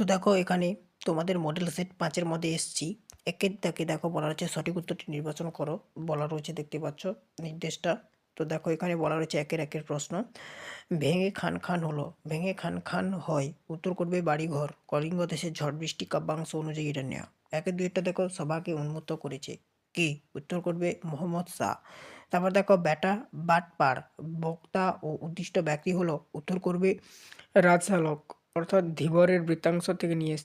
তো দেখো এখানে তোমাদের মডেল সেট পাঁচের মধ্যে এসছি। একের দাগে দেখো বলা রয়েছে সঠিক উত্তরটি নির্বাচন করো, বলা রয়েছে দেখতে পাচ্ছ নির্দেশটা। তো দেখো এখানে বলা রয়েছে একের একের প্রশ্ন। ভেঙে খান খান হলো, ভেঙে খান খান হয়, উত্তর করবে বাড়িঘর, কলিঙ্গ দেশের ঝড় বৃষ্টি কাব্যাংশ অনুযায়ী এটা নেওয়া একের দুইটা দেখো সভাকে উন্মুক্ত করেছে। কি? উত্তর করবে মোহাম্মদ শাহ। তারপর দেখো ব্যাটা বাটপার, বক্তা ও উদ্দিষ্ট ব্যক্তি হলো, উত্তর করবে রাজশালক। অর্থাৎ ধীবরের বৃত্তাংশ থেকে নিয়ে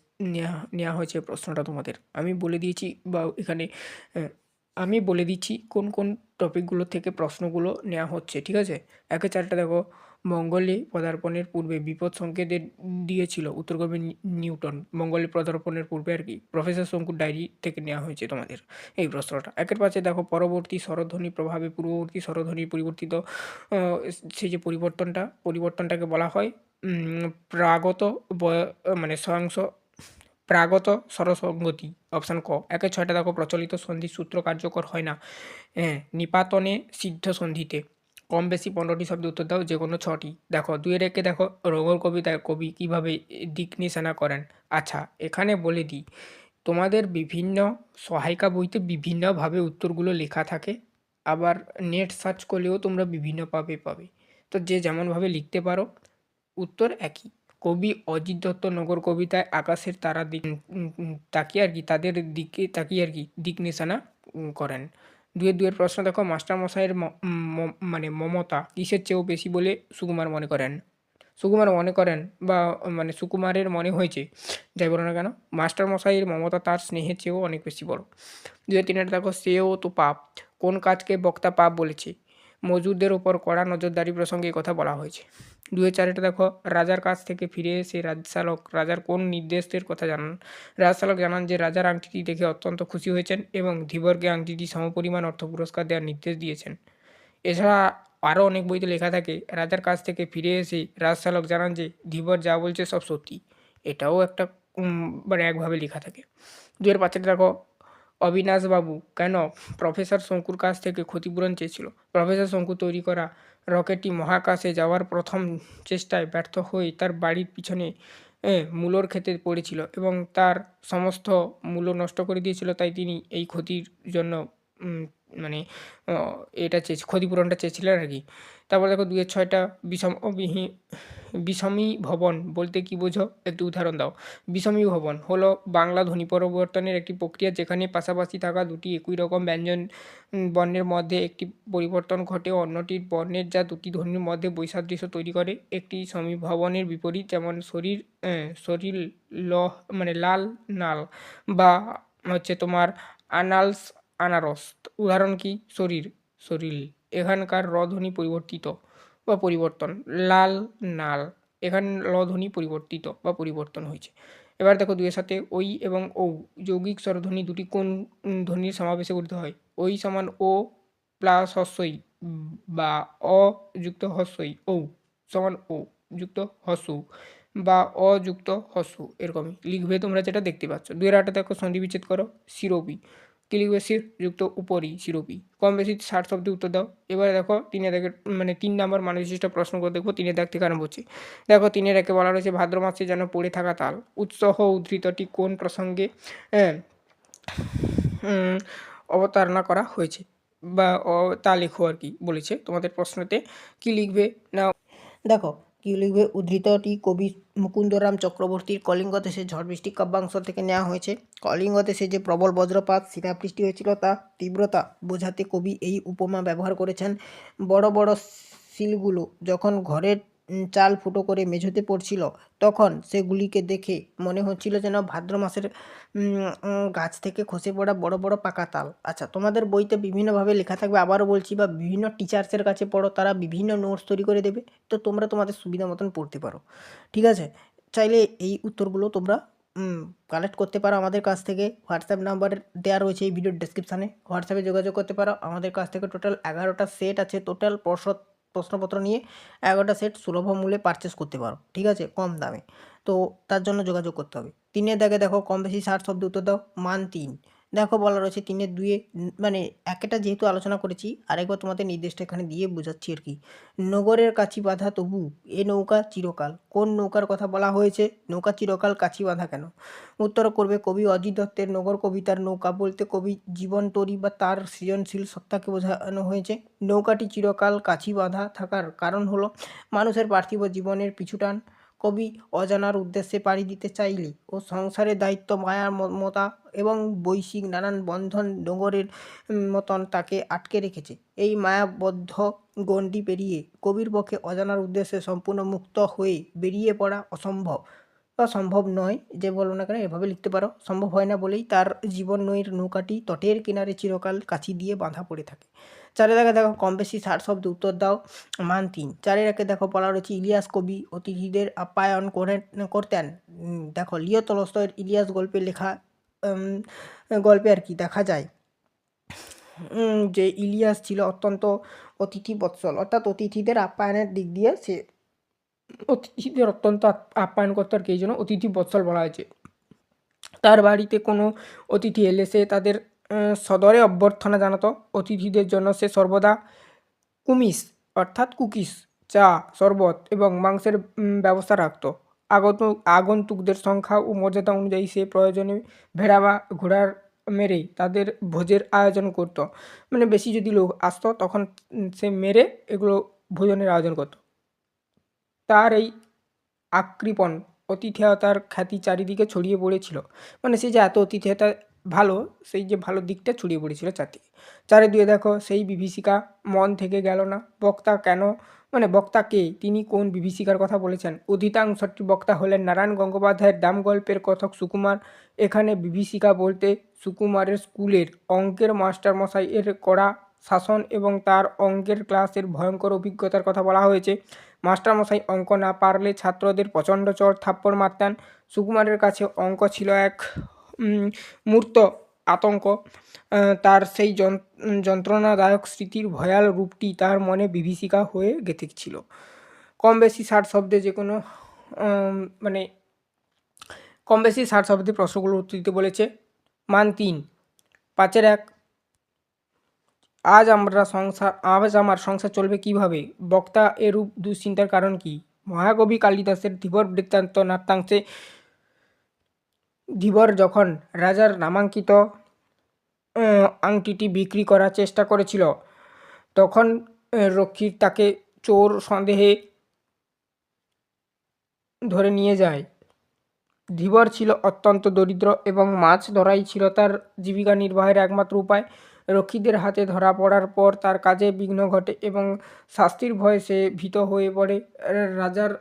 নেওয়া হয়েছে প্রশ্নটা তোমাদের। আমি বলে দিয়েছি বা এখানে আমি বলে দিচ্ছি কোন কোন টপিকগুলো থেকে প্রশ্নগুলো নেওয়া হচ্ছে, ঠিক আছে? একে চারটা দেখো। মঙ্গলে পদার্পণের পূর্বে বিপদ সংকেতের দিয়েছিল, উত্তর করবে নিউটন। মঙ্গলে পদার্পণের পূর্বে আর কি, প্রফেসর শঙ্কুর ডায়েরি থেকে নেওয়া হয়েছে তোমাদের এই প্রশ্নটা। একের পাশে দেখো, পরবর্তী স্বরধ্বনি প্রভাবে পূর্ববর্তী স্বরধ্বনির পরিবর্তিত সেই যে পরিবর্তনটা, পরিবর্তনটাকে বলা হয় প্রাগত মানে স্বয়ংস, প্রাগত স্বরসঙ্গতি অপশান ক। একে ছয়টা দেখো, প্রচলিত সন্ধির সূত্র কার্যকর হয় না। হ্যাঁ নিপাতনে সিদ্ধ সন্ধিতে। কম বেশি পনেরোটি শব্দ উত্তর দাও যে কোনো ছটি। দেখো, দুইয়ের একে দেখো রোগর কবিতায় কবি কীভাবে দিক নিশানা করেন? আচ্ছা এখানে বলে দিই, তোমাদের বিভিন্ন সহায়িকা বইতে বিভিন্নভাবে উত্তরগুলো লেখা থাকে। আবার নেট সার্চ করলেও তোমরা বিভিন্নভাবে পাবে। তো যে যেমনভাবে লিখতে পারো উত্তর একই। কবি অজিত দত্ত নগর কবিতায় আকাশের তারা দিক তাকিয়ে আর কি, তাদের দিকে তাকিয়ে আর কি দিক নিশানা করেন। দুয়ের দুয়ের প্রশ্ন দেখো, মাস্টারমশাইয়ের মানে মমতা কিসের চেয়েও বেশি বলে সুকুমার মনে করেন? সুকুমার মনে করেন বা মানে সুকুমারের মনে হয়েছে? যাই বলো না কেন, মাস্টারমশাইয়ের মমতা তার স্নেহের চেয়েও অনেক বেশি বড়। দুয়ে তিনের দেখো, সেও তো পাপ। কোন কাজকে বক্তা পাপ বলেছে? মজুরদের ওপর কড়া নজরদারি প্রসঙ্গে কথা বলা হয়েছে। দুয়ে চারেটা দেখো, রাজার কাছ থেকে ফিরে এসে রাজশালক রাজার কোন নির্দেশের কথা জানান? রাজশালক জানান যে, রাজার আংটিটি দেখে অত্যন্ত খুশি হয়েছেন এবং ধীবরকে আংটিটি সমপরিমাণ অর্থ পুরস্কার দেওয়ার নির্দেশ দিয়েছেন। এছাড়া আরও অনেক বইতে লেখা থাকে, রাজার কাছ থেকে ফিরে এসে রাজশালক জানান যে, ধীবর যা বলছে সব সত্যি। এটাও একটা মানে একভাবে লেখা থাকে। দুয়ের পাঁচটা দেখো অবিনাশবাবু কেন প্রফেসর শঙ্কুর কাছ থেকে ক্ষতিপূরণ চেয়েছিল? প্রফেসর শঙ্কু তৈরি করা রকেটটি মহাকাশে যাওয়ার প্রথম চেষ্টায় ব্যর্থ হয়ে তার বাড়ির পিছনে মূলর ক্ষেতে পড়েছিল এবং তার সমস্ত মূল্য নষ্ট করে দিয়েছিল, তাই তিনি এই ক্ষতির জন্য মানে এটা চেয়ে ক্ষতিপূরণটা চেয়েছিলেন আর কি। তারপর দেখো দুয়ের ছয়টা বিষম বিষমী ভবন বলতে কি বোঝো? একটু উদাহরণ দাও। বিষমী ভবন হলো বাংলা ধ্বনি পরিবর্তনের একটি প্রক্রিয়া যেখানে পাশাপাশি থাকা দুটি একই রকম ব্যঞ্জন বর্ণের মধ্যে একটি পরিবর্তন ঘটে অন্যটির বর্ণের যা দুটি ধ্বনির মধ্যে বৈসাদৃশ্য তৈরি করে। একটি সমীভবনের বিপরীত যেমন শরীর শরীর ল মানে লাল নাল বা হচ্ছে তোমার আনালস আনারস, উদাহরণ কি? শরীর শরীর এখানকার র ধ্বনি পরিবর্তিত বা পরিবর্তন, লাল নাল, এখানে ল ধ্বনি পরিবর্তিত বা পরিবর্তন হয়েছে। এবার দেখো দুয়ের সাথে ওই এবং ও যৌগিক স্বরধ্বনি দুটি কোন ধ্বনির সমাবেশে গঠিত হয়? ওই সমান ও প্লাস হস্যই বা অযুক্ত যুক্ত হস্যই ও সমান ও যুক্ত হসু বা অযুক্ত হসু এরকমই। লিখবে তোমরা যেটা দেখতে পাচ্ছ। দুইয়ের আটে দেখো সন্ধি বিচ্ছেদ করো শিরোপি কি লিখবে যুক্ত উপরি শিরোপি কম বেশি ষাট শব্দে উত্তর দাও। এবারে দেখো তিনে দেখে মানে তিন নম্বর মান বিশিষ্ট প্রশ্ন করে দেখব, তিনের থেকে আরম্ভ হচ্ছে। দেখো, তিনের একে বলা রয়েছে ভাদ্র মাসে যেন পড়ে থাকা তাল। উৎসহ উদ্ধৃতটি কোন প্রসঙ্গে অবতারণা করা হয়েছে? বা তা লেখো আর কি বলেছে তোমাদের প্রশ্নতে। কি লিখবে? না, দেখো কি লিখবে উদ্ধৃতটি কবি মুকুন্দরাম চক্রবর্তীর কলিঙ্গ দেশে ঝড় বৃষ্টি কাব্যাংশ থেকে নেওয়া হয়েছে। কলিঙ্গ দেশে যে প্রবল বজ্রপাত শিলাবৃষ্টি হয়েছিল তা তীব্রতা বোঝাতে কবি এই উপমা ব্যবহার করেছেন। বড় বড় শিলগুলো যখন ঘরের চাল ফুটো করে মেঝেতে পড়ছিল। তখন সেগুলিকে দেখে মনে হচ্ছিল যেন ভাদ্র মাসের গাছ থেকে খসে পড়া বড় বড় পাকা তাল। আচ্ছা তোমাদের বইতে বিভিন্নভাবে লেখা থাকবে, আবারও বলছি, বা বিভিন্ন টিচার্সের কাছে পড়ো, তারা বিভিন্ন নোটস তৈরি করে দেবে। তো তোমরা তোমাদের সুবিধা মতন পড়তে পারো। ঠিক আছে? চাইলে এই উত্তরগুলো তোমরা কালেক্ট করতে পারো আমাদের কাছ থেকে। হোয়াটসঅ্যাপ নাম্বার দেওয়া রয়েছে এই ভিডিওর ডেসক্রিপশানে হোয়াটসঅ্যাপে যোগাযোগ করতে পারো। আমাদের কাছ থেকে টোটাল এগারোটা সেট আছে। টোটাল প্রশ্ন প্রশ্নপত্র নিয়ে এগারোটা সেট সুলভ মূল্যে পারচেস করতে পারো, ঠিক আছে? কম দামে। তো তার জন্য যোগাযোগ করতে হবে। তিনের দাগে দেখো কম বেশি সার শব্দ উত্তর দাও, মান তিন। দেখো বলা রয়েছে তিনের দুয়ে মানে একটা যেহেতু আলোচনা করেছি, আরেকবার তোমাদের নির্দেশটা এখানে দিয়ে বোঝাচ্ছি আর কি। নগরের কাছি বাঁধা তবু এ নৌকা চিরকাল। কোন নৌকার কথা বলা হয়েছে? নৌকা চিরকাল কাছি বাঁধা কেন? উত্তর করবে কবি অজিত দত্তের নগর কবিতার নৌকা বলতে কবি জীবন তরি বা তার সৃজনশীল সত্তাকে বোঝানো হয়েছে। নৌকাটি চিরকাল কাছি বাঁধা থাকার কারণ হলো, মানুষের পার্থিব জীবনের পিছুটান কবি অজানার উদ্দেশ্যে পাড়ি দিতে চাইলে ও সংসারের দায়িত্ব, মায়ার মমতা এবং বৈশ্বিক নানান বন্ধন ডোঙরের মতন তাকে আটকে রেখেছে। এই মায়াবদ্ধ গণ্ডি পেরিয়ে কবির পক্ষে অজানার উদ্দেশ্যে সম্পূর্ণ মুক্ত হয়ে বেরিয়ে পড়া অসম্ভব। বা সম্ভব নয় যে বলো না কেন, এভাবে লিখতে পারো। সম্ভব হয় না বলেই তার জীবন নৈর নৌকাটি তটের কিনারে চিরকাল কাছি দিয়ে বাঁধা পড়ে থাকে। চারের আগে দেখো, কম বেশি ষাট শব্দ উত্তর দাও। মান তিন। চারের একে দেখো বলা রয়েছে ইলিয়াস কবি। অতিথিদের আপ্যায়ন করে, করতেন। দেখো, লিও তলস্তয়ের ইলিয়াস গল্পে লেখা গল্পে আর কি দেখা যায়। যে ইলিয়াস ছিল অত্যন্ত অতিথি বৎসল অর্থাৎ অতিথিদের আপ্যায়নের দিক দিয়ে সে অতিথিদের অত্যন্ত আপ্যায়ন করতো আর কি, এই জন্য অতিথি বৎসল বলা হয়েছে। তার বাড়িতে কোনো অতিথি এলে সে তাদের সদরে অভ্যর্থনা জানাতো। অতিথিদের জন্য সে সর্বদা কুমিস, অর্থাৎ কুকিস, চা, শরবত এবং মাংসের ব্যবস্থা রাখতো। আগত, আগন্তুকদের সংখ্যা ও মর্যাদা অনুযায়ী সে প্রয়োজনে ভেড়া বা ঘোড়ার মেরে তাদের ভোজের আয়োজন করতো। মানে বেশি যদি লোক আসতো, তখন সে মেরে এগুলো ভোজনের আয়োজন করতো। তার এই আকৃপণ অতিথেয়তার খ্যাতি চারিদিকে ছড়িয়ে পড়েছিল। মানে সে যে এত অতিথেয়তা ভালো, সেই যে ভালো দিকটা ছড়িয়ে পড়েছিল চারদিকে। চারে দুয়ে দেখো সেই বিভীষিকা মন থেকে গেল না। বক্তা কেন? মানে বক্তা কে? তিনি কোন বিভীষিকার কথা বলেছেন? অধিকাংশটি বক্তা হলেন নারায়ণ গঙ্গোপাধ্যায়ের দাম গল্পের কথক সুকুমার। এখানে বিভীষিকা বলতে সুকুমারের স্কুলের অঙ্কের মাস্টার মশাই এর কড়া শাসন এবং তার অঙ্কের ক্লাসের ভয়ঙ্কর অভিজ্ঞতার কথা বলা হয়েছে। মাস্টারমশাই অঙ্ক না পারলে ছাত্রদের প্রচণ্ড চর থাপ্পড় মারতেন। সুকুমারের কাছে অঙ্ক ছিল এক মূর্ত, আতঙ্ক তার সেই যন- যন্ত্রণাদায়ক স্মৃতির ভয়াল রূপটি তার মনে বিভীষিকা হয়ে গেঁথেছিল। কম বেশি ষাট শব্দে যে কোনো মানে কম বেশি ষাট শব্দে প্রশ্নগুলো উত্তর দিতে বলেছে। মান তিন, পাঁচের এক, আজ আমরা সংসার, আজ আমার সংসার চলবে কীভাবে? বক্তা এরূপ দুশ্চিন্তার কারণ কি? মহাকবি কালিদাসের ধীবর বৃত্তান্ত নাট্যাংশে ধীবর যখন রাজার নামাঙ্কিত আংটিটি বিক্রি করার চেষ্টা করেছিল, তখন রক্ষীর তাকে চোর সন্দেহে ধরে নিয়ে যায়। ধীবর ছিল অত্যন্ত দরিদ্র এবং মাছ ধরাই ছিল তার জীবিকা নির্বাহের একমাত্র উপায়। রক্ষীদের হাতে ধরা পড়ার পর তার কাজে বিঘ্ন ঘটে এবং শাস্তির ভয়ে সে ভীত হয়ে পড়ে। রাজার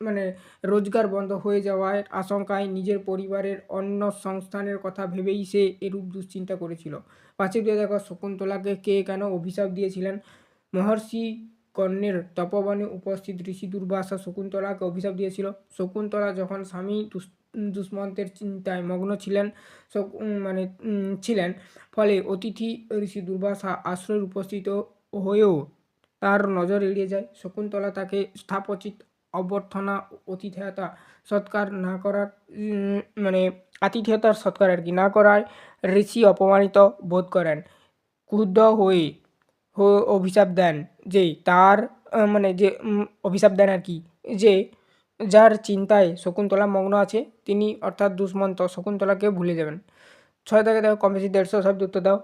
মানে রোজগার বন্ধ হয়ে যাওয়ার আশঙ্কায় নিজের পরিবারের অন্য সংস্থানের কথা ভেবেই সে এরূপ দুশ্চিন্তা করেছিল। পাঁচের দিয়ে দেখো শকুন্তলাকে কে কেন অভিশাপ দিয়েছিলেন। মহর্ষি কর্ণের তপবনে উপস্থিত ঋষি দুর্বাসা শকুন্তলাকে অভিশাপ দিয়েছিল। শকুন্তলা যখন স্বামী দুষ্মন্তের চিন্তায় মগ্ন ছিলেন মানে ছিলেন। ফলে অতিথি ঋষি দুর্বাসা আশ্রয়ের উপস্থিত হয়েও তার নজর এড়িয়ে যায়। শকুন্তলা তাকে স্থাপচিত অভ্যর্থনা, অতিথেয়তা সৎকার না করার মানে আতিথেয়তার সৎকার আর কি না করায় ঋষি অপমানিত বোধ করেন। ক্রুদ্ধ হয়ে অভিশাপ দেন যে তার মানে যে অভিশাপ দেন আর কি যে যার চিন্তায় শকুন্তলা মগ্ন আছে, তিনি অর্থাৎ দুষ্মন্ত শকুন্তলাকে ভুলে যাবেন। ছয় থেকে দেখো কম বেশি দেড়শো শব্দ উত্তর দাও।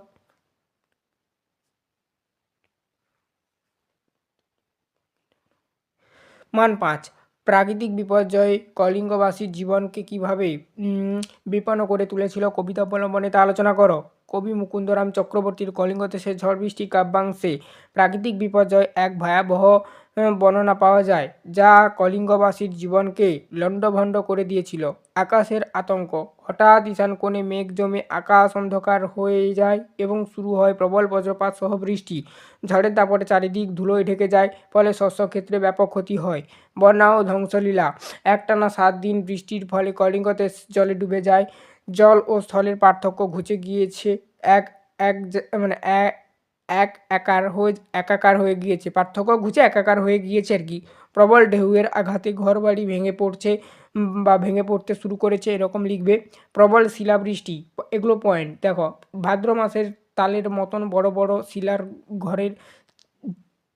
মান পাঁচ, প্রাকৃতিক বিপর্যয় কলিঙ্গবাসীর জীবনকে কীভাবে বিপন্ন করে তুলেছিল কবিতা অবলম্বনে তা আলোচনা করো। কবি মুকুন্দরাম চক্রবর্তীর কলিঙ্গতে সে ঝড় বৃষ্টি কাব্যাংশে প্রাকৃতিক বিপর্যয় এক ভয়াবহ বর্ণনা পাওয়া যায়, যা কলিঙ্গবাসীর জীবনকে লণ্ডভণ্ড করে দিয়েছিল। আকাশের আতঙ্ক, হঠাৎ ঈশান কোণে মেঘ জমে আকাশ অন্ধকার হয়ে যায় এবং শুরু হয় প্রবল বজ্রপাত সহ বৃষ্টি। ঝড়ের দাপটে চারিদিক ধুলোয় ঢেকে যায়, ফলে শস্য ক্ষেত্রে ব্যাপক ক্ষতি হয়। বন্যা ও ধ্বংসলীলা, একটানা সাত দিন বৃষ্টির ফলে কলিঙ্গতে জলে ডুবে যায়। জল ও স্থলের পার্থক্য ঘুচে গিয়েছে, এক এক মানে এক এক একার হয়ে, একাকার হয়ে গিয়েছে। পার্থক্য ঘুচে একাকার হয়ে গিয়েছে আর কি। প্রবল ঢেউয়ের আঘাতে ঘরবাড়ি ভেঙে পড়ছে বা ভেঙে পড়তে শুরু করেছে এরকম লিখবে। প্রবল শিলাবৃষ্টি, এগুলো পয়েন্ট দেখো। ভাদ্র মাসের তালের মতন বড় বড় শিলার ঘরের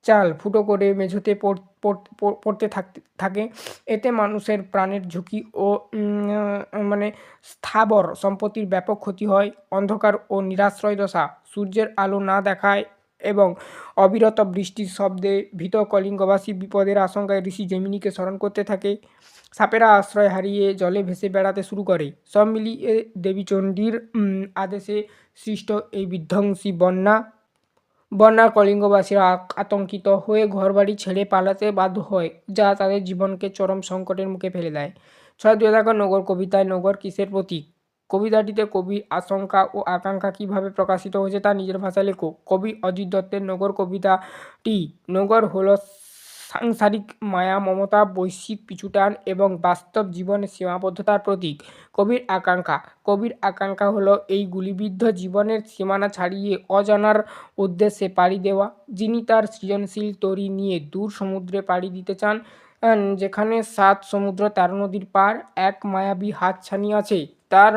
চাল ফুটো করে মেঝোতে পড়- পড়- পড়- পড়তে থাকতে থাকে। এতে মানুষের প্রাণের ঝুঁকি ও মানে স্থাবর সম্পত্তির ব্যাপক ক্ষতি হয়, অন্ধকার ও নিরাশ্রয় দশা। সূর্যের আলো না দেখায় এবং অবিরত বৃষ্টির শব্দে ভীত কলিঙ্গবাসী বিপদের আশঙ্কায় ঋষি জেমিনিকে স্মরণ করতে থাকে। সাপেরা আশ্রয় হারিয়ে জলে ভেসে বেড়াতে শুরু করে। সব মিলিয়ে দেবী চণ্ডীর আদেশে সৃষ্ট এই বিধ্বংসী বন্যা, বন্যার কলিঙ্গবাসীরা আতঙ্কিত হয়ে ঘরবাড়ি ছেড়ে পালাতে বাধ্য হয়, যা তাদের জীবনকে চরম সংকটের মুখে ফেলে দেয়। ছয় দুই নগর কবিতায় নগর কিসের প্রতীক? কবিতাটিতে কবির আশঙ্কা ও আকাঙ্ক্ষা কীভাবে প্রকাশিত হয়েছে তা নিজের ভাষায় লেখো। কবি অজিত দত্তের নগর কবিতাটি নগর হল সাংসারিক মায়া, মমতা, বৈশ্বিক পিছুটান এবং বাস্তব জীবনের সীমাবদ্ধতার প্রতীক। কবির আকাঙ্ক্ষা। কবির আকাঙ্ক্ষা হলো এই গুলিবিদ্ধ জীবনের সীমানা ছাড়িয়ে অজানার উদ্দেশ্যে পাড়ি দেওয়া। যিনি তার সৃজনশীল তরি নিয়ে দূর সমুদ্রে পাড়ি দিতে চান যেখানে সাত সমুদ্র তেরো নদীর পার এক মায়াবী হাতছানি আছে। তার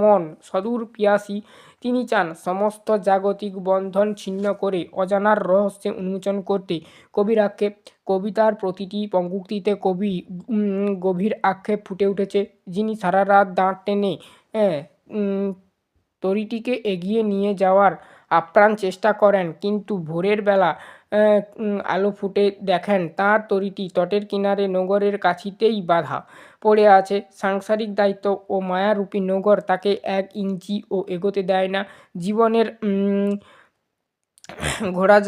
মন সদূর পিয়াসী। তিনি চান সমস্ত জাগতিক বন্ধন ছিন্ন করে অজানার রহস্যে উন্মোচন করতে। কবির আক্ষেপ, কবিতার প্রতিটি পঙ্কুক্তিতে কবি গভীর আক্ষেপ ফুটে উঠেছে। যিনি সারা রাত দাঁত টেনে তরিটিকে এগিয়ে নিয়ে যাওয়ার আপ্রাণ চেষ্টা করেন, কিন্তু ভোরের বেলা আলো ফুটে দেখেন, তাঁর তরিটি তটের কিনারে নগরের কাছিতেই বাধা পড়ে আছে। সাংসারিক দায়িত্ব ও মায়ারূপী নগর তাকে এক ইঞ্চিও এগোতে দেয় না। জীবনের ঘোড়া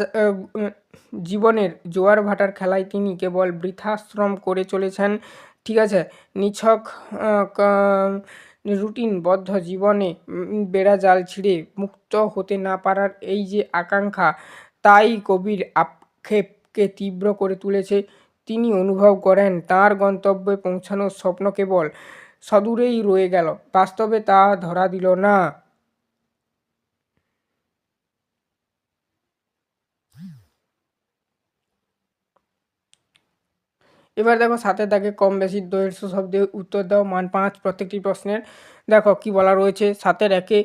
জীবনের জোয়ার ভাটার খেলায় তিনি কেবল বৃথাশ্রম করে চলেছেন। ঠিক আছে, নিছক রুটিনবদ্ধ জীবনে বেড়া জাল ছিঁড়ে মুক্ত হতে না পারার এই যে আকাঙ্ক্ষা তাই কবির আক্ষেপকে তীব্র করে তুলেছে। তিনি অনুভব করেন, তার গন্তব্যে পৌঁছানোর স্বপ্ন কেবল সদূরেই রয়ে গেল। বাস্তবে তা ধরা দিল না। এবার দেখো সাথে দাগে কম বেশি দেড়শো শব্দে উত্তর দাও। মান পাঁচ, প্রত্যেকটি প্রশ্নের। দেখো, কি বলা রয়েছে? সাতের একে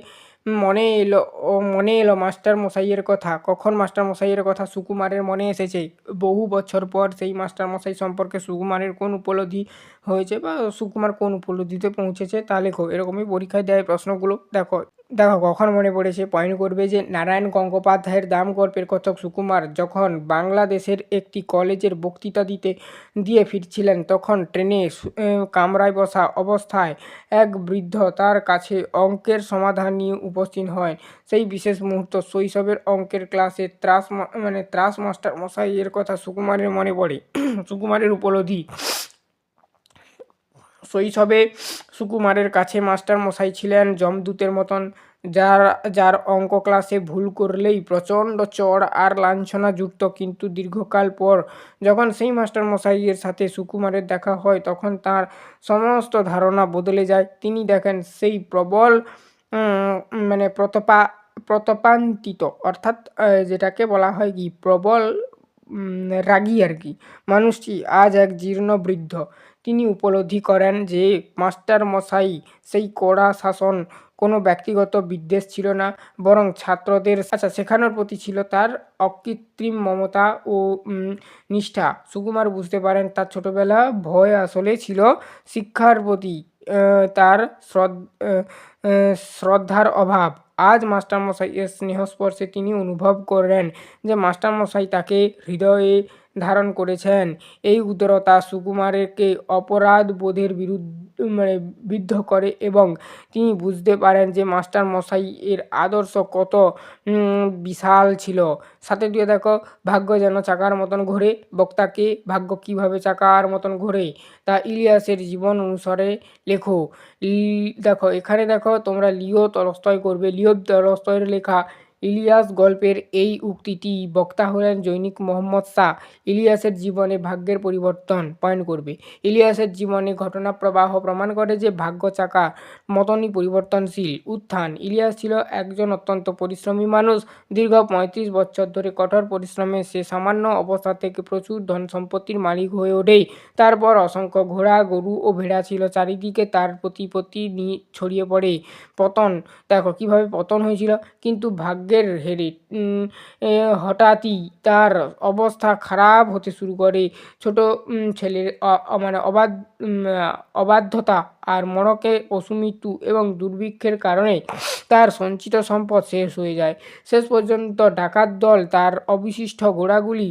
মনে এলো, ও মনে এলো মাস্টার মশাইয়ের কথা। কখন মাস্টার মশাইয়ের কথা সুকুমারের মনে এসেছে? বহু বছর পর সেই মাস্টার মশাই সম্পর্কে সুকুমারের কোন উপলব্ধি হয়েছে বা সুকুমার কোন উপলব্ধিতে পৌঁছেছে তা লেখো। এরকমই পরীক্ষায় দেয় প্রশ্নগুলো। দেখো দেখো, কখন মনে পড়েছে? পয়েন্ট করবে যে নারায়ণ গঙ্গোপাধ্যায়ের দাম গল্পের কথক সুকুমার যখন বাংলাদেশের একটি কলেজের বক্তৃতা দিতে, দিয়ে ফিরছিলেন, তখন ট্রেনে কামরায় বসা অবস্থায় এক বৃদ্ধ তার কাছে অঙ্কের সমাধান নিয়ে উপস্থিত হয়। সেই বিশেষ মুহূর্ত শৈশবের অঙ্কের ক্লাসে ত্রাস মানে ত্রাস মাস্টার মশাইয়ের কথা সুকুমারের মনে পড়ে। সুকুমারের উপলব্ধি শৈশবে সুকুমারের কাছে মাস্টার মশাই ছিলেন যমদূতের মতন, যার যার অঙ্ক ক্লাসে ভুল করলেই প্রচণ্ড চড় আর লাঞ্ছনা যুক্ত কিন্তু দীর্ঘকাল পর যখন সেই মাস্টার মশাইয়ের সাথে সুকুমারের দেখা হয়, তখন তার সমস্ত ধারণা বদলে যায়। তিনি দেখেন, সেই প্রবল মানে প্রতপা, প্রতপান্তিত, অর্থাৎ যেটাকে বলা হয় কি, প্রবল রাগী আর কি। মানুষটি আজ এক জীর্ণ বৃদ্ধ। তিনি উপলব্ধি করেন যে মাস্টার মশাই সেই কড়া শাসন কোনো ব্যক্তিগত বিদ্বেষ ছিল না, বরং ছাত্রদের আচ্ছা শেখানোর প্রতি ছিল তার অকৃত্রিম মমতা ও নিষ্ঠা। সুকুমার বুঝতে পারেন তার ছোটবেলা ভয় আসলে ছিল শিক্ষার প্রতি তার শ্রদ্ধার অভাব। আজ মাস্টারমশাই এর স্নেহস্পর্শে তিনি অনুভব করেন যে মাস্টারমশাই তাকে হৃদয়ে ধারণ করেছেন। এই উদারতা সুকুমারকে অপরাধ বোধের বিরুদ্ধে মানে বিদ্ধ করে এবং তিনি বুঝতে পারেন যে মাস্টার মশাই এর আদর্শ কত বিশাল ছিল। সাথে দিয়ে দেখো, ভাগ্য যেন চাকার মতন ঘোরে, বক্তাকে ভাগ্য কীভাবে চাকার মতন ঘোরে, তা ইলিয়াসের জীবন অনুসারে লেখো। দেখো, এখানে দেখো, তোমরা লিও তলস্তয় করবে। লিও তলস্তয়ের লেখা ইলিয়াস গল্পের এই উক্তিটি বক্তা হলেন জৈনিক মোহাম্মদ শাহ। ইলিয়াসের জীবনে ভাগ্যের পরিবর্তন পয়েন্ট করবে। ইলিয়াসের জীবনে ঘটনা প্রবাহ প্রমাণ করে যে ভাগ্য চাকা মতনই পরিবর্তনশীল। উত্থান, ইলিয়াস ছিল একজন অত্যন্ত পরিশ্রমী মানুষ। দীর্ঘ পঁয়ত্রিশ বছর ধরে কঠোর পরিশ্রমে সে সামান্য অবস্থা থেকে প্রচুর ধন সম্পত্তির মালিক হয়ে ওঠে তারপর অসংখ্য ঘোড়া, গরু ও ভেড়া ছিল। চারিদিকে তার প্রতিপত্তি নিয়ে ছড়িয়ে পড়ে। পতন, দেখো কীভাবে পতন হয়েছিল। কিন্তু ভাগ্যের হেরে। হঠাৎই তার অবস্থা খারাপ হতে শুরু করে। ছোট ছেলের মানে অবাধ অবাধ্যতা আর মরকে পশুমৃত্যু এবং দুর্ভিক্ষের কারণে তার সঞ্চিত সম্পদ শেষ হয়ে যায়। শেষ পর্যন্ত ডাকাত দল তার অবিশিষ্ট ঘোড়াগুলি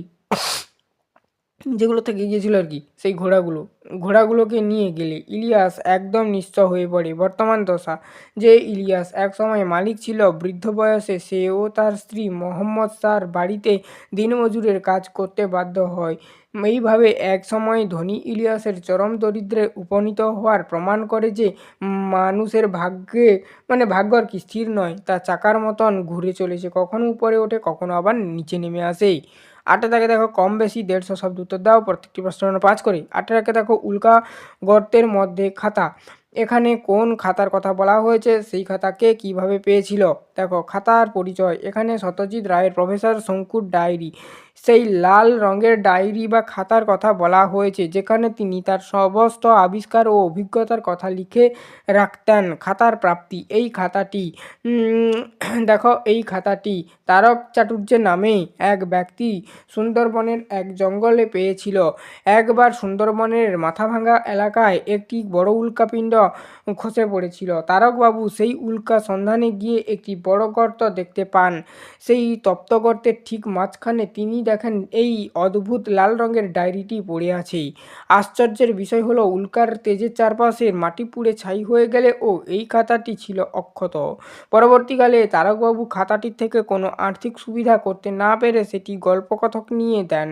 যেগুলো থেকে গিয়েছিল আর কি, সেই ঘোড়াগুলো। ঘোড়াগুলোকে নিয়ে গেলে ইলিয়াস একদম নিঃস্ব হয়ে পড়ে। বর্তমান দশা, যে ইলিয়াস একসময় মালিক ছিল, বৃদ্ধ বয়সে সে ও তার স্ত্রী মোহাম্মদ শাহর বাড়িতে দিনমজুরের কাজ করতে বাধ্য হয়। এইভাবে এক সময় ধনী ইলিয়াসের চরম দরিদ্রে উপনীত হওয়ার প্রমাণ করে যে মানুষের ভাগ্যে মানে ভাগ্য আর কি স্থির নয়, তা চাকার মতন ঘুরে চলেছে। কখনো উপরে ওঠে, কখনো আবার নিচে নেমে আসে। আটে থাকে দেখো কম বেশি দেড়শো শব্দ উত্তর দাও, প্রত্যেকটি প্রশ্ন পাঁচ করি। আটটাকে দেখো উল্কা গর্তের মধ্যে খাতা। এখানে কোন খাতার কথা বলা হয়েছে? সেই খাতাকে কীভাবে পেয়েছিল? দেখো, খাতার পরিচয়। এখানে সত্যজিৎ রায়ের প্রফেসর শঙ্কুর ডায়েরি। সেই লাল রঙের ডায়েরি বা খাতার কথা বলা হয়েছে, যেখানে তিনি তার সমস্ত আবিষ্কার ও অভিজ্ঞতার কথা লিখে রাখতেন খাতার প্রাপ্তি। এই খাতাটি দেখো, এই খাতাটি তারক চাটুর্যের নামে এক ব্যক্তি সুন্দরবনের এক জঙ্গলে পেয়েছিল। একবার সুন্দরবনের মাথাভাঙ্গা এলাকায় একটি বড় উল্কাপিণ্ড খসে পড়েছিল। তারকবাবু সেই উল্কা সন্ধানে গিয়ে একটি বড় গর্ত দেখতে পান। সেই তপ্ত গর্তের ঠিক মাঝখানে তিনি দেখেন, এই অদ্ভুত লাল রঙের ডায়েরিটি পড়ে আছে আশ্চর্যের বিষয় হলো, উল্কার তেজের চারপাশের মাটি পুড়ে ছাই হয়ে গেলে ও এই খাতাটি ছিল অক্ষত। পরবর্তীকালে তারকবাবু খাতাটির থেকে কোনো আর্থিক সুবিধা করতে না পেরে সেটি গল্পকথক নিয়ে দেন।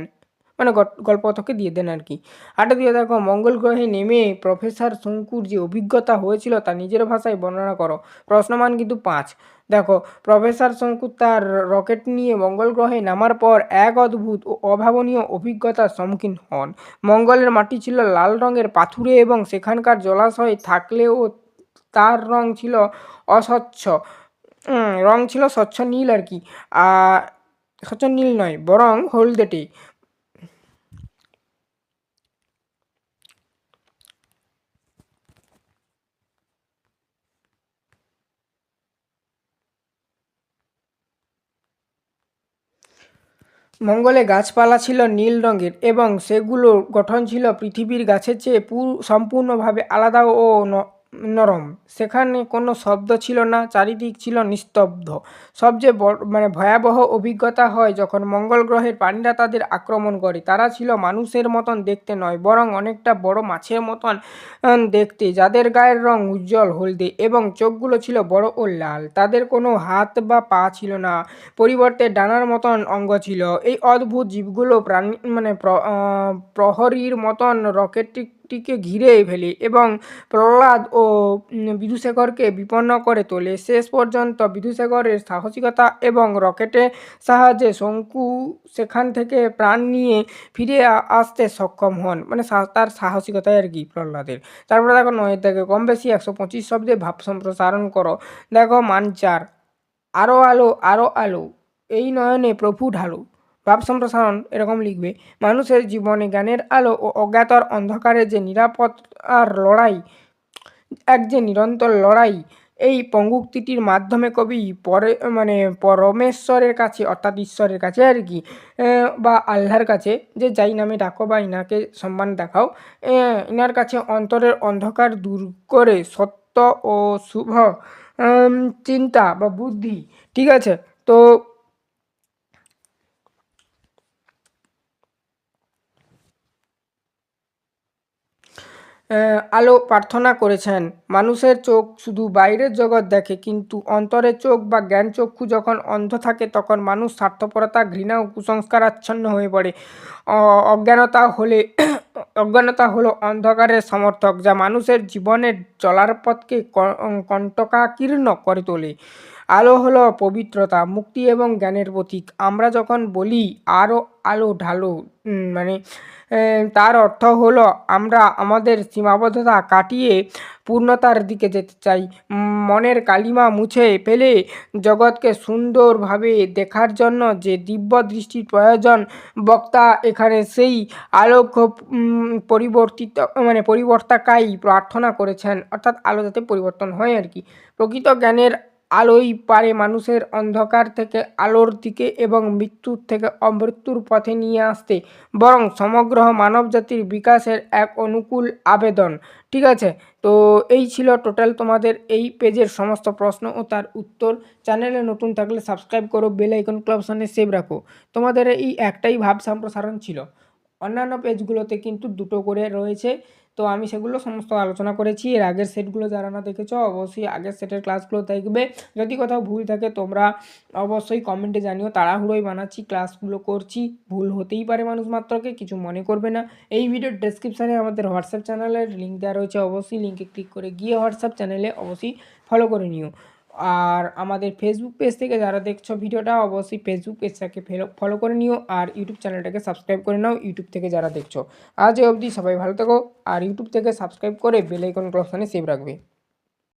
মানে গল্পকথকে দিয়ে দেন আর কি। আটা দিয়ে দেখো, মঙ্গল গ্রহে নেমে প্রফেসর শঙ্কুর যে অভিজ্ঞতা হয়েছিল তা নিজের ভাষায় বর্ণনা করো। প্রশ্নমান কিন্তু পাঁচ। দেখো, প্রফেসর শঙ্কু তার রকেট নিয়ে মঙ্গল গ্রহে নামার পর এক অদ্ভুত ও অভাবনীয় অভিজ্ঞতার সম্মুখীন হন। মঙ্গলের মাটি ছিল লাল রঙের পাথুরে এবং সেখানকার জলাশয় থাকলেও তার রং ছিল অস্বচ্ছ। রং ছিল স্বচ্ছ নীল আর কি। স্বচ্ছ নীল নয়, বরং হলদেটে। মঙ্গলে গাছপালা ছিল নীল রঙের এবং সেগুলোর গঠন ছিল পৃথিবীর গাছের চেয়ে পুরো, সম্পূর্ণভাবে আলাদা ও নরম। সেখানে কোনো শব্দ ছিল না, চারিদিক ছিল নিস্তব্ধ। সবচেয়ে মানে ভয়াবহ অভিজ্ঞতা হয় যখন মঙ্গল গ্রহের প্রাণীরা তাদের আক্রমণ করে। তারা ছিল মানুষের মতন দেখতে নয়, বরং অনেকটা বড় মাছের মতন দেখতে। যাদের গায়ের রং উজ্জ্বল, হলদে এবং চোখগুলো ছিল বড় ও লাল। তাদের কোনো হাত বা পা ছিল না, পরিবর্তে ডানার মতন অঙ্গ ছিল। এই অদ্ভুত জীবগুলো প্রাণী মানে প্রহরীর মতন রকেটটিকে ঘিরে ফেলে এবং প্রহ্লাদ ও বিদুশেখরকে বিপন্ন করে তোলে। শেষ পর্যন্ত বিদুশেখরের সাহসিকতা এবং রকেটের সাহায্যে শঙ্কু সেখান থেকে প্রাণ নিয়ে ফিরে আসতে সক্ষম হন। মানে তার সাহসিকতায় আর কি প্রহ্লাদের। তারপরে দেখো নয় দেখে কম বেশি একশো পঁচিশ শব্দে ভাব সম্প্রসারণ করো। দেখো মানচার আরও আলো আরও আলো। এই নয়নে প্রভু ঢালো। ভাব সম্প্রসারণ এরকম লিখবে, মানুষের জীবনে জ্ঞানের আলো ও অজ্ঞাতর অন্ধকারে যে নিরাপদ আর লড়াই, এক যে নিরন্তর লড়াই, এই পঙ্গুক্তিটির মাধ্যমে কবি পরে মানে পরমেশ্বরের কাছে, অর্থাৎ ঈশ্বরের কাছে আর কি বা আল্লাহর কাছে, যে যাই নামে ডাকো বা ইনাকে সম্মান দেখাও ইনার কাছে অন্তরের অন্ধকার দূর করে সত্য ও শুভ চিন্তা বা বুদ্ধি, ঠিক আছে? তো আলো প্রার্থনা করেছেন। মানুষের চোখ শুধু বাইরের জগৎ দেখে, কিন্তু অন্তরের চোখ বা জ্ঞান চক্ষু যখন অন্ধ থাকে, তখন মানুষ স্বার্থপরতা, ঘৃণা ও কুসংস্কার আচ্ছন্ন হয়ে পড়ে। অজ্ঞানতা হলে, অজ্ঞানতা হলো অন্ধকারের সমর্থক, যা মানুষের জীবনের চলার পথকে কণ্টকাকীর্ণ করে তোলে। আলো হলো পবিত্রতা, মুক্তি এবং জ্ঞানের প্রতীক। আমরা যখন বলি আরও আলো ঢালো মানে তার অর্থ হলো আমরা আমাদের সীমাবদ্ধতা কাটিয়ে পূর্ণতার দিকে যেতে চাই। মনের কালিমা মুছে ফেলে জগৎকে সুন্দরভাবে দেখার জন্য যে দিব্য দৃষ্টির প্রয়োজন, বক্তা এখানে সেই আলোক পরিবর্তিত মানে পরিবর্তাকাই প্রার্থনা করেছেন। অর্থাৎ আলো যাতে পরিবর্তন হয় আর কি। প্রকৃত জ্ঞানের আলোই পারে মানুষের অন্ধকার থেকে আলোর দিকে এবং মৃত্যুর থেকে অমৃত্যুর পথে নিয়ে আসতে, বরং সমগ্র মানবজাতির বিকাশের এক অনুকূল আবেদন। ঠিক আছে? তো এই ছিল টোটাল তোমাদের এই পেজের সমস্ত প্রশ্ন ও তার উত্তর। চ্যানেলে নতুন থাকলে সাবস্ক্রাইব করো, বেল আইকন ক্লাব অপশানে সেভ রাখো। তোমাদের এই একটাই ভাব সম্প্রসারণ ছিল। অন্যান্য পেজগুলোতে কিন্তু দুটো করে রয়েছে। তো আমি সেগুলো সমস্ত আলোচনা করেছি। এর আগের সেটগুলো যারা না দেখেছ, অবশ্যই আগের সেটের ক্লাসগুলো দেখবে। যদি কোথাও ভুল থাকে, তোমরা অবশ্যই কমেন্টে জানিও। তাড়াহুড়োই বানাচ্ছি, ক্লাসগুলো করছি। ভুল হতেই পারে মানুষ মাত্রকে, কিছু মনে করবে না। এই ভিডিওর ডেসক্রিপশানে আমাদের হোয়াটসঅ্যাপ চ্যানেলের লিঙ্ক দেওয়া রয়েছে। অবশ্যই লিঙ্কে ক্লিক করে গিয়ে হোয়াটসঅ্যাপ চ্যানেলে অবশ্যই ফলো করে নিও। আর আমাদের ফেসবুক পেজ থেকে যারা দেখছ ভিডিওটা, অবশ্যই ফেসবুক পেজটাকে ফলো করে নিও আর ইউটিউব চ্যানেলটাকে সাবস্ক্রাইব করে নাও ইউটিউব থেকে যারা দেখছ। আজ অবধি সবাই ভালো থাকো আর ইউটিউব থেকে সাবস্ক্রাইব করে বেলাইকন আইকন সেভ রাখবে।